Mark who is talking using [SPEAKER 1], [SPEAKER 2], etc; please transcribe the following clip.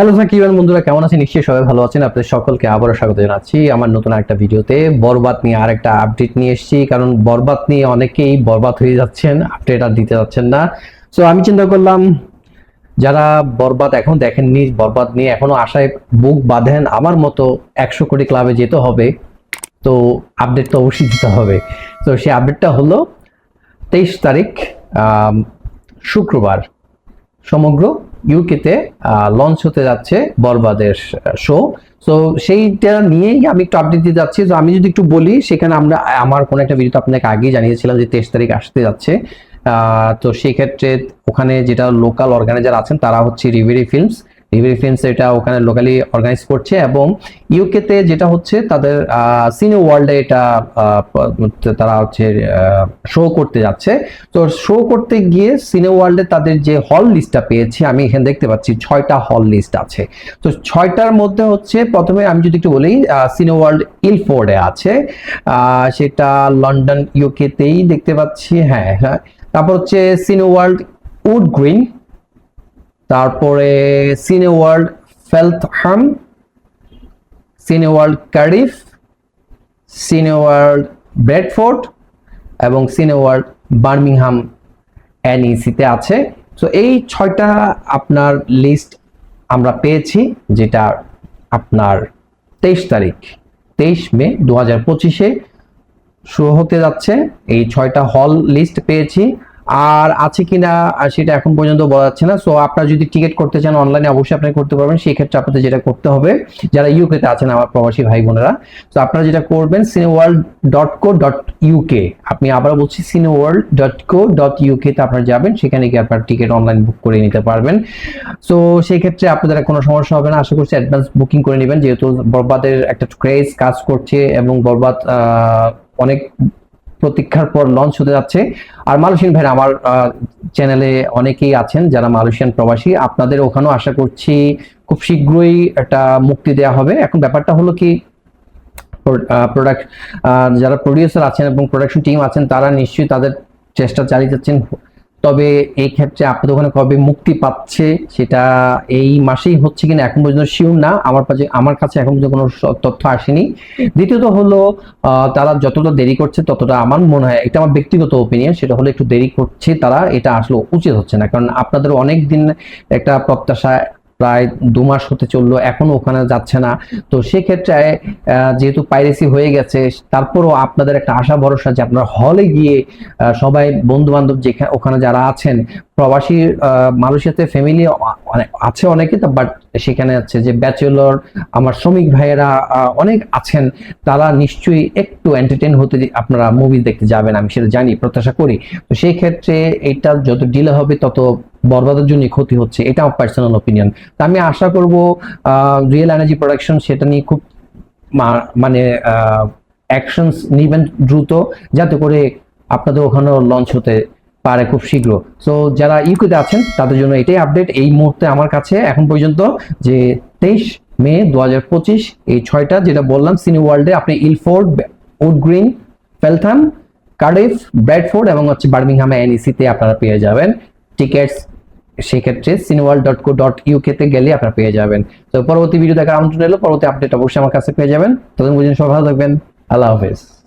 [SPEAKER 1] Hello সাকিবান বন্ধুরা, কেমন আছেন? নিশ্চয়ই সবাই ভালো আছেন। আপনাদের সকলকে আবারও স্বাগত জানাচ্ছি আমার নতুন একটা ভিডিওতে। বরবাদ নিয়ে আরেকটা আপডেট নিয়ে এসেছি, কারণ বরবাদ নিয়ে অনেকেই বরবাদ হয়ে যাচ্ছেন আপডেট আর দিতে যাচ্ছেন না। সো আমি চিন্তা করলাম, যারা বরবাদ এখন দেখেননি, বরবাদ নিয়ে এখনও আশায় বুক বাঁধেন, আমার মতো একশো কোটি ক্লাবে যেতে হবে। তো আপডেট তো অবশ্যই দিতে হবে। তো সেই আপডেটটা হলো, তেইশ তারিখ শুক্রবার, সমগ্র ইউকেতে লঞ্চ হতে যাচ্ছে বরবাদের শো তো সেইটা নিয়েই আমি একটু আপডেট দিতে যাচ্ছি। তো আমি যদি একটু বলি, সেখানে আমরা, আমার কোনো একটা ভিডিওতে আপনাকে আগেই জানিয়েছিলাম যে তেইশ তারিখ আসতে যাচ্ছে। তো সেক্ষেত্রে ওখানে যেটা লোকাল অর্গানাইজার আছেন, তারা হচ্ছে রিভেরি ফিল্মস ফিল্মস এটা ওখানে লোকালি অর্গানাইজ করছে এবং ইউকেতে যেটা হচ্ছে তাদের সিনে ওয়ার্ল্ডে এটা তারা হচ্ছে শো করতে যাচ্ছে। তো শো করতে গিয়ে সিনে ওয়ার্ল্ডে তাদের যে হল লিস্টটা পেয়েছি, আমি এখানে দেখতে পাচ্ছি ছয়টা হল লিস্ট আছে। তো ছয়টার মধ্যে হচ্ছে প্রথমে আমি যদি একটু বলি সিনে ওয়ার্ল্ড ইলফোর্ডে আছে। সেটা লন্ডন ইউকেতেই দেখতে পাচ্ছি হ্যাঁ হ্যাঁ। তারপর হচ্ছে সিনে ওয়ার্ল্ড উড গ্রিন তারপরে Cineworld Feltham Cineworld Cardiff Cineworld Bradford এবং সিনে ওয়ার্ল্ড বার্মিংহাম এনইসিতে আছে। তো এই ছয়টা আপনার লিস্ট আমরা পেয়েছি, যেটা আপনার তেইশ তারিখ, তেইশ মে দু হাজার পঁচিশে শুরু হতে যাচ্ছে। এই ছয়টা হল লিস্ট পেয়েছি। আর আছে কিনা সেটা এখন পর্যন্ত বলা যাচ্ছে না। সো আপনারা যদি টিকিট করতে চান অনলাইনে অবশ্যই আপনি করতে পারবেন। সেই ক্ষেত্রে আপনাদের যেটা করতে হবে, যারা ইউকেতে আছেন আমার প্রবাসী ভাই বোনেরা তো আপনারা যেটা করবেন Cineworld dot co dot UK আপনি আবার বলছি Cineworld dot co dot UK তে আপনারা যাবেন, সেখানে গিয়ে আপনার টিকিট অনলাইন বুক করে নিতে পারবেন। সো সেই ক্ষেত্রে আপনাদের কোনো সমস্যা হবে না। আশা করছি অ্যাডভান্স বুকিং করে নেবেন, যেহেতু বরবাদের একটা ক্রেজ কাজ করছে এবং বরবাদ অনেক প্রতীক্ষার পর লঞ্চ হতে যাচ্ছে। আর মালয়েশিয়ান ভাইরা আমার চ্যানেলে অনেকেই আছেন যারা মালয়েশিয়ান প্রবাসী। আপনাদের ওখানেও আশা করছি খুব শীঘ্রই এটা মুক্তি দেওয়া হবে। এখন ব্যাপারটা হলো কি প্রোডাক্ট যারা প্রডিউসার আছেন এবং প্রোডাকশন টিম আছেন, তারা নিশ্চয়ই তাদের চেষ্টা চালিয়ে যাচ্ছেন। তবে এই ক্ষেত্রে আপনাদের ওখানে কবে মুক্তি পাচ্ছে সেটা এই মাসেই হচ্ছে কিনা এখন পর্যন্ত শিওর না। আমার কাছে আমার কাছে এখন পর্যন্ত কোনো তথ্য আসেনি। দ্বিতীয়ত হলো তারা যতটা দেরি করছে ততটা আমার মনে হয়, এটা আমার ব্যক্তিগত ওপিনিয়ন সেটা হলো একটু দেরি করছে তারা, এটা আসলে উচিত হচ্ছে না। কারণ আপনাদের অনেক দিন একটা প্রত্যাশা প্রায় দু মাস হতে চলল, এখনও ওখানে যাচ্ছে না। তো সেক্ষেত্রে যেহেতু পাইরেসি হয়ে গেছে, তারপরও আপনাদের একটা আশা ভরসা যে আপনার হলে গিয়ে সবাই বন্ধু বান্ধব যেখানে ওখানে যারা আছেন, প্রবাসী মালয়েশিয়াতে ফ্যামিলি আছে অনেকে তো বাট সেখানে আছে যে ব্যাচেলর আমার শ্রমিক ভাইয়েরা অনেক আছেন, তারা নিশ্চয়ই একটু এন্টারটেন হতে আপনারা মুভি দেখতে যাবেন, আমি সেটা জানি, প্রত্যাশা করি। তো সেই ক্ষেত্রে এটা যত ডিলে হবে, তত বরবাদের জন্য ক্ষতি হচ্ছে এটা আমার পার্সোনাল ওপিনিয়ন তা আমি আশা করব রিয়েল এনার্জি প্রোডাকশন সেটা নিয়ে খুব মানে অ্যাকশনস নেবেন দ্রুত, যাতে করে আপনাদের ওখানেও লঞ্চ হতে পারে খুব শীঘ্র। সো যারা ইউকেতে আছেন, তাদের জন্য এটাই আপডেট এই মুহূর্তে আমার কাছে এখন পর্যন্ত যে তেইশ মে দু পঁচিশ, এই ছয়টা যেটা বললাম সিনি ওয়ার্ল্ডে আপনি Ilford Wood Green Feltham Cardiff Bradford এবং হচ্ছে বার্মিংহাম এনইসিতে আপনারা পেয়ে যাবেন। টিকেটস সেক্ষেত্রে সিনেওয়াল ডট কো ডট ইউকেতে গেলে আপনারা পেয়ে যাবেন। তো পরবর্তী ভিডিও দেখার আমন্ত্রণ এলো পরবর্তী আপডেট অবশ্যই আমার কাছে পেয়ে যাবেন। ততদিন পর্যন্ত সবাই ভালো থাকবেন। আল্লাহ হাফেজ।